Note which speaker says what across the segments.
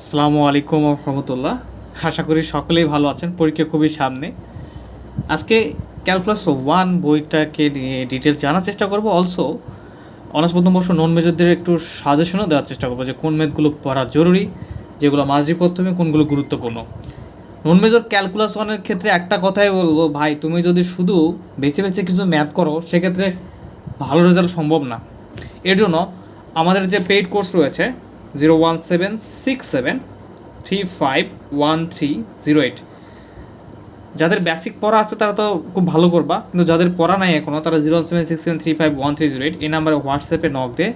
Speaker 1: আসসালামু আলাইকুম রহমতুল্লাহ। আশা করি সকলেই ভালো আছেন, পরীক্ষা খুবই সামনে। আজকে ক্যালকুলাস ওয়ান বইটাকে নিয়ে ডিটেলস জানার চেষ্টা করব। অলসো অনার্স প্রথম বর্ষ নন মেজরদের একটু সাজেশনও দেওয়ার চেষ্টা করব যে কোন ম্যাথগুলো পড়া জরুরি, যেগুলো মাঝি প্রথমে, কোনগুলো গুরুত্বপূর্ণ। নন মেজর ক্যালকুলাস ওয়ানের ক্ষেত্রে একটা কথাই বলব, ভাই, তুমি যদি শুধু বেছে বেছে কিছু ম্যাথ করো, সেক্ষেত্রে ভালো রেজাল্ট সম্ভব না। এর জন্য আমাদের যে পেইড কোর্স রয়েছে zero one seven six seven three five one three zero eight যাদের বেসিক পড়া আছে, তারা তো খুব ভালো করবা, কিন্তু যাদের পড়া নাই এখনও তারা zero seven six seven three five one three zero eight এই নাম্বারে হোয়াটসঅ্যাপে নক দিয়ে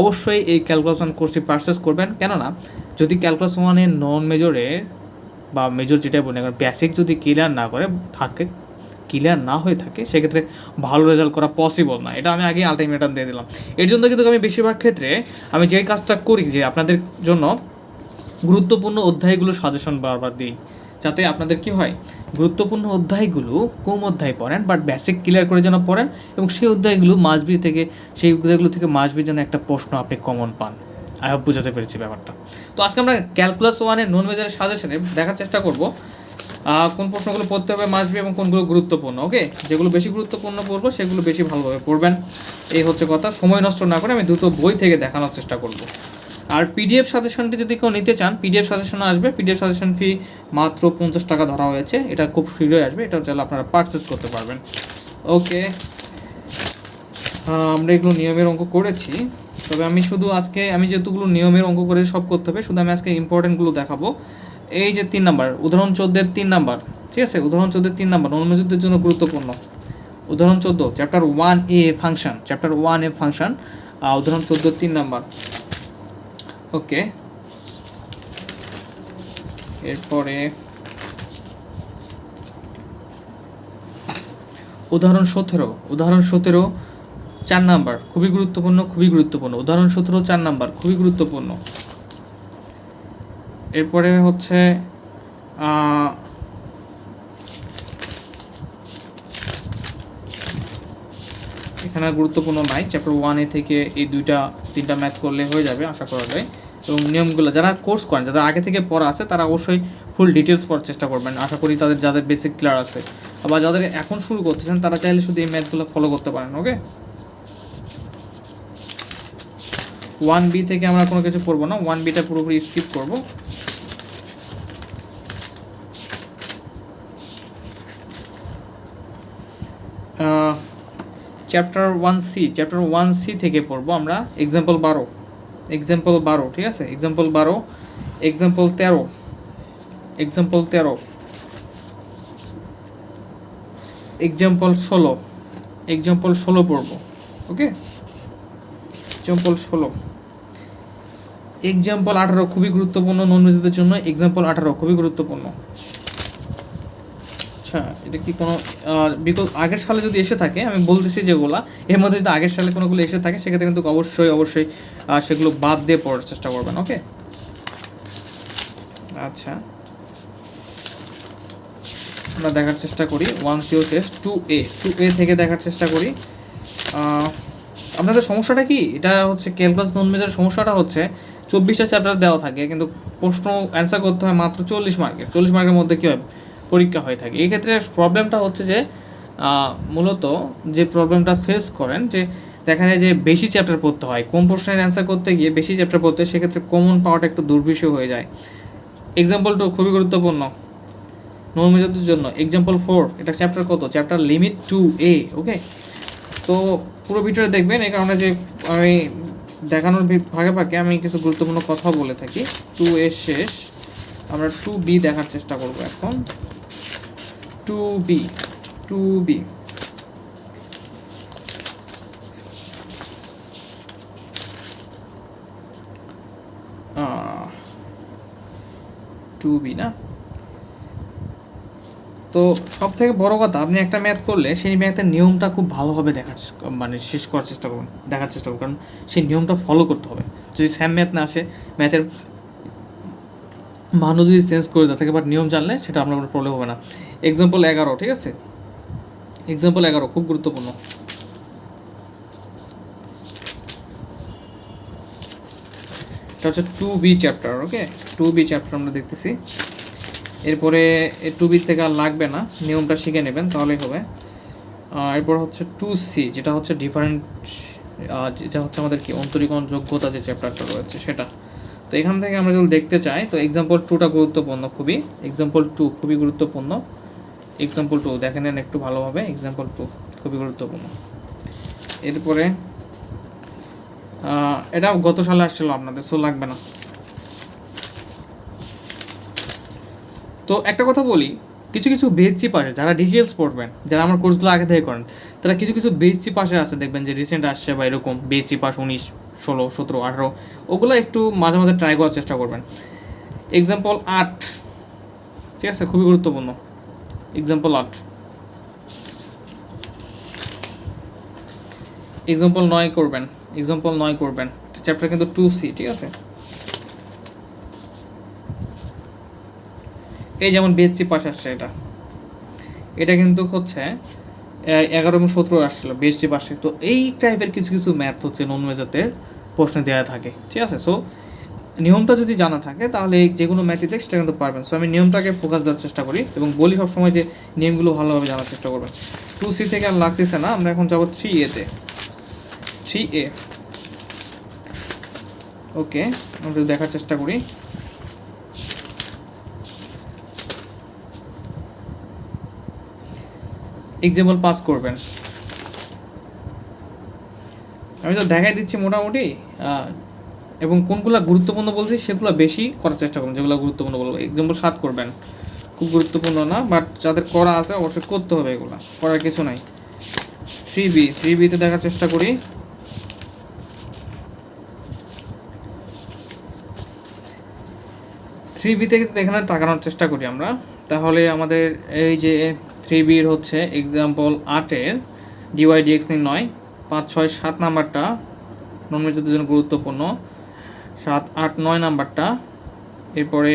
Speaker 1: অবশ্যই এই ক্যালকুলেশন কোর্সটি পারচেস করবেন। কেননা, যদি ক্যালকুলাস ওয়ানে নন মেজরে বা মেজর যেটা বলি এখন বেসিক যদি ক্লিয়ার না করে, থাকে ক্লিয়ার না হয়ে থাকে, সেক্ষেত্রে ভালো রেজাল্ট করা পসিবল না। এটা আমি আগে আলটিমেটাম দিয়ে দিলাম। এর জন্য কিন্তু আমি বেশিরভাগ ক্ষেত্রে আমি যেই কাজটা করি যে আপনাদের জন্য গুরুত্বপূর্ণ অধ্যায়গুলো সাজেশন বারবার দিই, যাতে আপনাদের কি হয়, গুরুত্বপূর্ণ অধ্যায়গুলো কম অধ্যায় পড়েন বাট বেসিক ক্লিয়ার করে যেন পড়েন, এবং সেই অধ্যায়গুলো মাসবি থেকে, সেই অধ্যায়গুলো থেকে মাসবি যেন একটা প্রশ্ন আপনি কমন পান। আই হোপ বুঝাতে পেরেছি ব্যাপারটা। তো আজকে আমরা ক্যালকুলাস ওয়ানের নন মেজারের সাজেশনে দেখার চেষ্টা করব। কোন প্রশ্নগুলো পড়তে হবে মাসবি এবং কোনগুলো গুরুত্বপূর্ণ ওকে যেগুলো বেশি গুরুত্বপূর্ণ পড়ব, সেগুলো বেশি ভালোভাবে পড়বেন। এই হচ্ছে কথা। সময় নষ্ট না করে আমি দুটো বই থেকে দেখানোর চেষ্টা করব। আর পিডিএফ সাজেশনটি যদি কেউ নিতে চান পিডিএফ সাজেশন আসবে। পিডিএফ সাজেশন ফি মাত্র পঞ্চাশ টাকা ধরা হয়েছে। এটা খুব শীঘ্রই আসবে। এটা চাইলে আপনারা পারচেস করতে পারবেন। ওকে আমরা এগুলো নিয়মের অঙ্ক করেছি। তবে আমি শুধু আজকে, আমি যেহেতুগুলো নিয়মের অঙ্ক করে সব করতে হবে, শুধু আমি আজকে ইম্পর্টেন্টগুলো দেখাবো। এই যে তিন নাম্বার, উদাহরণ চোদ্দের তিন নাম্বার, ঠিক আছে? উদাহরণ চোদ্দের তিন নাম্বার, অনুমোদিতদের জন্য গুরুত্বপূর্ণ। উদাহরণ চোদ্দ chapter one A function chapter one A function উদাহরণ চোদ্দোর তিন নাম্বার। ওকে এরপরে, উদাহরণ সতেরো উদাহরণ সতেরো চার নাম্বার, খুবই গুরুত্বপূর্ণ খুবই গুরুত্বপূর্ণ। উদাহরণ সতেরো চার নাম্বার, খুবই গুরুত্বপূর্ণ। এরপরে হচ্ছে এখানে গুরুত্বপূর্ণ নাই। চ্যাপ্টার ওয়ানে থেকে এই দুইটা, তিনটা ম্যাথ করলে হয়ে যাবে, আশা করা যায়। এবং নিয়মগুলো যারা কোর্স করেন যারা আগে থেকে পড়া আছে, তারা অবশ্যই ফুল ডিটেলস পড়ার চেষ্টা করবেন। আশা করি তাদের যাদের বেসিক ক্লিয়ার আছে আবার যাদের এখন শুরু করতেছেন, তারা চাইলে শুধু এই ম্যাথগুলো ফলো করতে পারেন ওকে ওয়ান বি থেকে আমরা কোনো কিছু পড়ব না ওয়ান বিটা পুরোপুরি স্কিপ করব। Chapter one C chapter one C থেকে পড়ব আমরা। এক্সাম্পল বারো। এক্সাম্পল বারো, ঠিক আছে? এক্সাম্পল বারো এক্সাম্পল তেরো। এক্সাম্পল তেরো। এক্সাম্পল ষোলো। এক্সাম্পল ষোলো পড়ব, ওকে? এক্সাম্পল ষোলো। এক্সাম্পল আঠারো, খুবই গুরুত্বপূর্ণ নন জন্য। এক্সাম্পল আঠারো, খুবই গুরুত্বপূর্ণ। আচ্ছা এটা কি কোনো বিকজ আগের সালে যদি এসে থাকে, আমি বলতেছি যেগুলা, এর মধ্যে যদি আগের সালে কোনোগুলো এসে থাকে, সেক্ষেত্রে কিন্তু অবশ্যই অবশ্যই সেগুলো বাদ দিয়ে পড়ার চেষ্টা করবেন, ওকে? আচ্ছা। আমরা দেখার চেষ্টা করি one CO test two A two A থেকে দেখার চেষ্টা করি। আপনাদের সমস্যাটা কি? এটা হচ্ছে ক্যালকুলাস নন মেজার সমস্যাটা হচ্ছে, চব্বিশটা চ্যাপ্টার দেওয়া থাকে, কিন্তু প্রশ্ন অ্যান্সার করতে হয় মাত্র চল্লিশ মার্কের চল্লিশ মার্কের মধ্যে কী হয়? পরীক্ষা হয়ে থাকে। এই ক্ষেত্রে প্রবলেমটা হচ্ছে যে মূলত যে প্রবলেমটা ফেস করেন যে দেখা যায় যে বেশি চ্যাপ্টার পড়তে হয়। কম প্রশ্নের অ্যান্সার করতে গিয়ে বেশি চ্যাপ্টার পড়তে হয়, সেক্ষেত্রে কমন পাওয়াটা একটু দুর্বিষহ হয়ে যায়। এক্সাম্পল টু খুবই গুরুত্বপূর্ণ। নন জন্য। এক্সাম্পল ফোর এটা চ্যাপ্টার কত? Chapter limit two A okay তো পুরো ভিডিওটা দেখবেন এই কারণে যে আমি দেখানোর ভি- ফাঁকে ফাঁকে আমি কিছু গুরুত্বপূর্ণ কথা বলে থাকি। টু এ শেষ। আমরা টু বি দেখার চেষ্টা করব এখন। Two B two B two B না তো সব থেকে বড় কথা, আপনি একটা ম্যাথ করলে সেই ম্যাথের নিয়মটা খুব ভালোভাবে দেখার মানে শেষ করার চেষ্টা করবেন দেখার চেষ্টা করবেন কারণ সেই নিয়মটা ফলো করতে হবে। যদি স্যাম ম্যাথ না আসে ম্যাথের মানুষ যদি চেঞ্জ করে দেয় থাকে বাট নিয়ম জানলে সেটা আপনার কোনো প্রবলেম হবে না। এক্সাম্পল এগারো, ঠিক আছে? এক্সাম্পল এগারো, খুব গুরুত্বপূর্ণ। এটা হচ্ছে two B chapter okay two B chapter আমরা দেখতেছি। এরপরে টু বি থেকে আর লাগবে না, নিয়মটা শিখে নেবেন, তাহলেই হবে। এরপর হচ্ছে টু সি যেটা হচ্ছে ডিফারেন্ট যেটা হচ্ছে আমাদের কি, অন্তরীকরণ যোগ্যতা যে চ্যাপ্টারটা রয়েছে, সেটা। তো এখান থেকে আমরা যদি দেখতে চাই, তো এক্সাম্পল টুটা গুরুত্বপূর্ণ খুবই। এক্সাম্পল টু খুবই গুরুত্বপূর্ণ। এক্সাম্পল টু দেখে নেন একটু ভালোভাবে। এক্সাম্পল টু খুবই গুরুত্বপূর্ণ। এরপরে এটা গত সালে আসছিল আপনাদের সো লাগবে না। তো একটা কথা বলি, কিছু কিছু বেসি পাশে, যারা ডিটেলস পড়বেন, যারা আমার কোর্সগুলো আগে থেকে করেন, তারা কিছু কিছু বেসি পাশে আছে, দেখবেন যে রিসেন্ট আসছে বা এরকম বেসি পাস উনিশ, ষোলো, সতেরো, আঠারো, ওগুলো একটু মাঝে মাঝে ট্রাই করার চেষ্টা করবেন। এক্সাম্পল আট, ঠিক আছে? খুবই গুরুত্বপূর্ণ। এক্সাম্পল আট। এক্সাম্পল নয় করবেন। এক্সাম্পল নয় করবেন। চ্যাপ্টার কিন্তু টু সি ঠিক আছে? এই যেমন বিএসসি পাস আসছে এটা। এটা কিন্তু হচ্ছে এগারো এবং সতেরো আসছিল বিএসসি পাশে। তো এই টাইপের কিছু কিছু ম্যাথ হচ্ছে নন মেজরদের প্রশ্নে দেওয়া থাকে, ঠিক আছে? সো নিয়মটা যদি জানা থাকে, তাহলে যে কোনো দেখ, সেটা কিন্তু পারবেন। সো আমি নিয়মটাকে ফোকাস দেওয়ার চেষ্টা করি এবং বলি সবসময় যে নিয়মগুলো ভালোভাবে জানার চেষ্টা করবেন। টু সি থেকে আর লাগতেছে না, আমরা এখন যাব থ্রি এতে থ্রি এ ওকে আমরা দেখার চেষ্টা করি। এক্সাম্পল পাস করবেন। আমি তো দেখাই দিচ্ছি মোটামুটি এবং কোনগুলো গুরুত্বপূর্ণ বলছি, সেগুলো বেশি করার চেষ্টা করুন যেগুলো গুরুত্বপূর্ণ বলব। এক্সাম্পল সাত করবেন। খুব গুরুত্বপূর্ণ না বাট যাদের করা আছে অবশ্যই করতে হবে এগুলো, করার কিছু নাই। থ্রি বি থ্রি বিতে দেখার চেষ্টা করি। থ্রি বি থেকে এখানে তাকানোর চেষ্টা করি আমরা। তাহলে আমাদের এই যে থ্রি বির হচ্ছে এক্সাম্পল আটের ডিওয়াই ডিএক্স নয় পাঁচ, ছয়, সাত নাম্বারটা নর্মেজদের জন্য গুরুত্বপূর্ণ। সাত, আট, নয় নাম্বারটা। এরপরে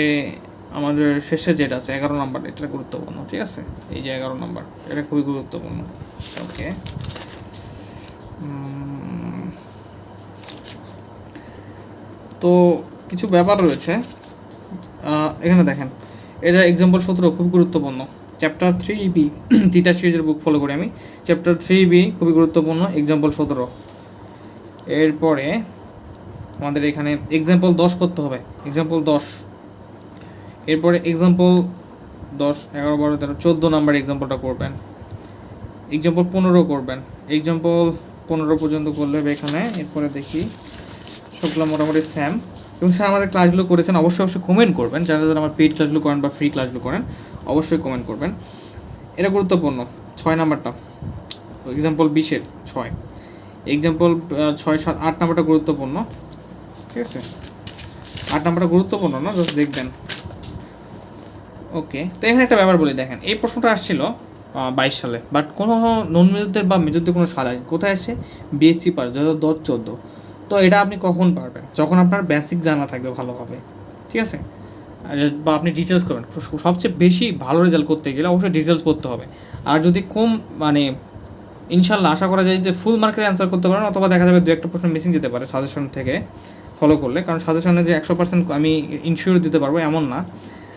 Speaker 1: আমাদের শেষে যেটা আছে, এগারো নাম্বার, এটা গুরুত্বপূর্ণ, ঠিক আছে? এই যে এগারো নাম্বার, এটা খুবই গুরুত্বপূর্ণ। ওকে তো কিছু ব্যাপার রয়েছে। এখানে দেখেন, এটা এক্সাম্পল সতেরো খুব গুরুত্বপূর্ণ। চ্যাপ্টার থ্রি বি তিতাস সিরিজের বুক ফলো করি আমি। চ্যাপ্টার থ্রি বি খুবই গুরুত্বপূর্ণ এক্সাম্পল সতেরো। এরপরে আমাদের এখানে এক্সাম্পল দশ করতে হবে। এক্সাম্পল দশ। এরপরে এক্সাম্পল দশ, এগারো, বারো, তেরো, চোদ্দ নাম্বার এক্সাম্পলটা করবেন। এক্সাম্পল পনেরো করবেন। এক্সাম্পল পনেরো পর্যন্ত করলে হবে এখানে। এরপরে দেখি, সবগুলো মোটামুটি স্যাম এবং স্যার আমাদের ক্লাসগুলো করেছেন, অবশ্যই অবশ্যই কমেন্ট করবেন। যারা যারা আমার পেইড ক্লাসগুলো করেন বা ফ্রি ক্লাসগুলো করেন, অবশ্যই কমেন্ট করবেন। এটা গুরুত্বপূর্ণ, ছয় নাম্বারটা এক্সাম্পল বিশের, ছয়। এক্সাম্পল ছয়, সাত, আট নাম্বারটা গুরুত্বপূর্ণ। ঠিক আছে? আট নাম্বারটা গুরুত্বপূর্ণ না? জাস্ট দেখবেন। ওকে তো এখানে একটা ব্যাপার বলি, দেখেন, এই প্রশ্নটা আসছিল বাইশ সালে বাট কোনো নন মেজরদের বা মেজরদের কোনো সাল কোথায় আসে? বিএসসি পার, দু হাজার দশ, চোদ্দ। তো এটা আপনি কখন পারবেন? যখন আপনার বেসিক জানা থাকবে ভালোভাবে, ঠিক আছে? বা আপনি ডিটেলস করবেন। সবচেয়ে বেশি ভালো রেজাল্ট করতে গেলে অবশ্যই ডিটেলস পড়তে হবে। আর যদি কম মানে ইনশাল্লাহ আশা করা যায় যে ফুল মার্কের অ্যান্সার করতে পারেন, অথবা দেখা যাবে দু একটা প্রশ্ন মিসিং যেতে পারে সাজেশন থেকে। ফলো করলে, কারণ সাজেশনে যে একশো পার্সেন্ট আমি ইনশিওর দিতে পারব এমন না।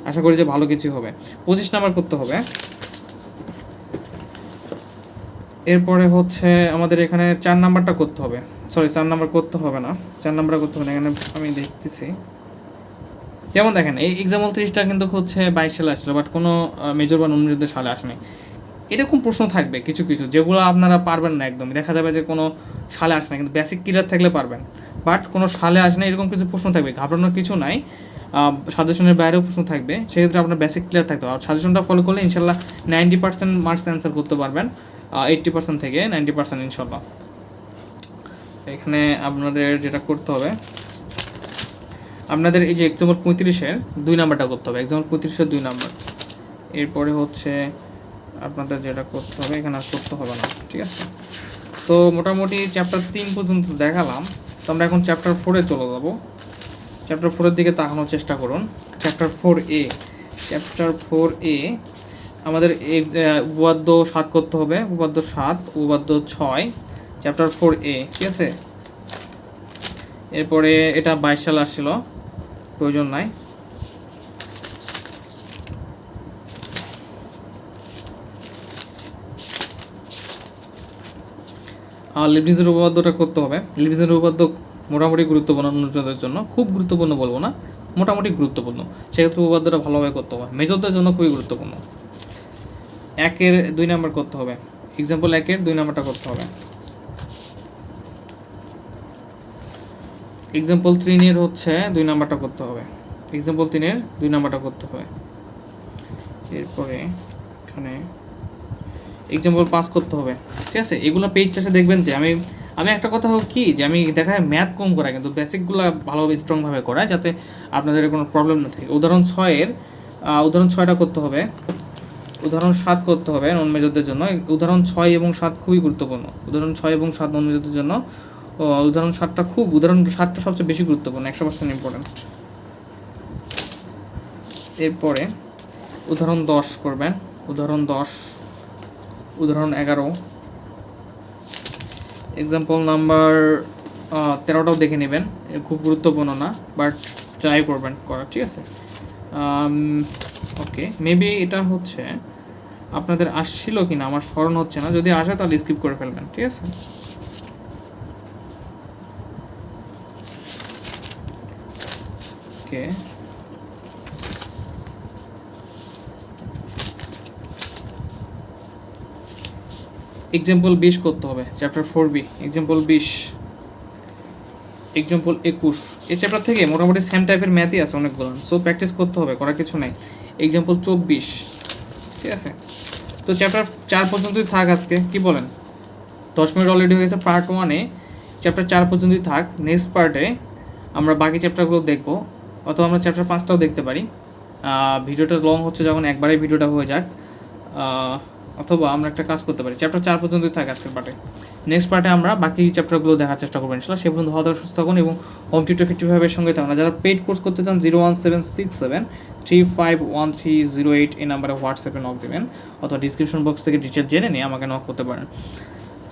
Speaker 1: আশা করি যে ভালো কিছু হবে। পঁচিশ নাম্বার করতে হবে। এরপরে হচ্ছে আমাদের এখানে চার নাম্বারটা করতে হবে। সরি চার নাম্বার করতে হবে না। চার নাম্বারটা করতে হবে না, এখানে আমি দেখতেছি। যেমন দেখেন, এই এক্সাম্পল ত্রিশটা কিন্তু হচ্ছে বাইশ সালে আসলো বাট কোনো মেজর বা নন সালে আসেনি। এরকম প্রশ্ন থাকবে কিছু কিছু, যেগুলো আপনারা পারবেন না একদমই। দেখা যাবে যে কোনো সালে আসে না, কিন্তু বেসিক ক্লিয়ার থাকলে পারবেন। বাট কোনো সালে আসে না, এরকম কিছু প্রশ্ন থাকবে, ঘাবড়ানোর কিছু নাই। সাজেশনের বাইরেও প্রশ্ন থাকবে, সেক্ষেত্রে আপনার বেসিক ক্লিয়ার থাকতে হবে। সাজেশনটা ফলো করলে ইনশাল্লাহ নাইনটি পার্সেন্ট মার্কস অ্যান্সার করতে পারবেন এইট্টি পার্সেন্ট থেকে নাইনটি পার্সেন্ট ইনশাল্লাহ। এখানে আপনাদের যেটা করতে হবে, আপনাদের এই যে এক্সাম্পল পঁয়ত্রিশের দুই নাম্বারটা করতে হবে এক্সাম্পল পঁয়ত্রিশের দুই নাম্বার এরপরে হচ্ছে আপনাদের যেটা করতে হবে, এখানে আর করতে হবে না, ঠিক আছে? তো মোটামুটি চ্যাপ্টার তিন পর্যন্ত দেখালাম। তো আমরা এখন চ্যাপ্টার ফোরে চলে যাব। চ্যাপ্টার ফোরের দিকে তাকানোর চেষ্টা করুন। Chapter four A chapter four A আমাদের আহ, সাত করতে হবে। উপাদ্য সাত উপাদ্য ছয় চ্যাপ্টার ফোর এ ঠিক আছে? এরপরে এটা বাইশ সাল আসছিল। প্রয়োজন নাই। লিপনিজের উপপাদ্যটা করতে হবে। লিপনিজের উপপাদ্য মোটামুটি গুরুত্বপূর্ণ নতুনদের জন্য। খুব গুরুত্বপূর্ণ বলব না, মোটামুটি গুরুত্বপূর্ণ। সেক্ষেত্রে উপপাদ্যটা ভালোভাবে করতে হবে। মেজরদের জন্য খুবই গুরুত্বপূর্ণ। একের দুই নাম্বার করতে হবে। এক্সাম্পল একের দুই নাম্বারটা করতে হবে। এক্সাম্পল তিনের হচ্ছে দুই নাম্বারটা করতে হবে। এক্সাম্পল তিনের দুই নাম্বারটা করতে হবে। এরপরে এখানে এক্সাম্পল পাস করতে হবে। ঠিক আছে? এগুলো পেজ ক্লাসে দেখবেন যে আমি আমি একটা কথা হোক কি, যে আমি দেখা যায় ম্যাথ কম করা কিন্তু বেসিকগুলো ভালোভাবে স্ট্রংভাবে করায় যাতে আপনাদের কোনো প্রবলেম না থাকে। উদাহরণ ছয়ের উদাহরণ ছয়টা করতে হবে। উদাহরণ সাত করতে হবে নন মেজরদের জন্য। উদাহরণ ছয় এবং সাত খুবই গুরুত্বপূর্ণ। উদাহরণ ছয় এবং সাত নন মেজরদের জন্য। উদাহরণ সাতটা খুব, উদাহরণ সাতটা সবচেয়ে বেশি গুরুত্বপূর্ণ, একশো পার্সেন্ট ইম্পর্টেন্ট এরপরে উদাহরণ দশ করবেন। উদাহরণ দশ উদাহরণ এগারো। এক্সাম্পল নাম্বার তেরোটাও দেখে নেবেন। খুব গুরুত্বপূর্ণ না বাট ট্রাই করবেন করা, ঠিক আছে? ওকে মেবি এটা হচ্ছে আপনাদের আসছিল কি না আমার স্মরণ হচ্ছে না। যদি আসে তাহলে স্কিপ করে ফেলবেন, ঠিক আছে? ওকে এক্সাম্পল বিশ করতে হবে চ্যাপ্টার ফোর বি এক্সাম্পল বিশ এক্সাম্পল একুশ। এই চ্যাপ্টার থেকে মোটামুটি সেম টাইপের ম্যাথই আছে অনেকগুলো সো প্র্যাকটিস করতে হবে, করার কিছু নেই। এক্সাম্পল চব্বিশ, ঠিক আছে? তো চ্যাপ্টার চার পর্যন্তই থাক আজকে, কি বলেন? দশ মিনিট অলরেডি হয়ে গেছে পার্ট ওয়ানে চ্যাপ্টার চার পর্যন্তই থাক নেক্সট পার্টে আমরা বাকি চ্যাপ্টারগুলো দেখব, অথবা আমরা চ্যাপ্টার পাঁচটাও দেখতে পারি। ভিডিওটা লং হচ্ছে যখন একবারে ভিডিওটা হয়ে যাক। অথবা আমরা একটা কাজ করতে পারি। চ্যাপ্টার চার পর্যন্তই থাকে আজকের পার্টে। নেক্সট পার্টে আমরা বাকি চ্যাপ্টারগুলো দেখার চেষ্টা করব ইনশাল্লাহ। সে পর্যন্ত ভালো সুস্থ থাকুন এবং হোম টিউটার ফিফটি ফাইভের সঙ্গে থাকুন। যারা পেড কোর্স করতে চান zero one seven six seven three five one three zero eight এই নাম্বারে হোয়াটসঅ্যাপে নক দেবেন অথবা ডিসক্রিপশন বক্স থেকে ডিটেল জেনে নিয়ে আমাকে নক করতে পারেন।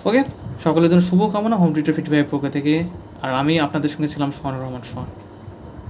Speaker 1: ওকে সকলের জন্য শুভকামনা হোম টিউটার ফিফটি ফাইভ পক্ষ থেকে। আর আমি আপনাদের সঙ্গে ছিলাম সোহানুর রহমান সোহান।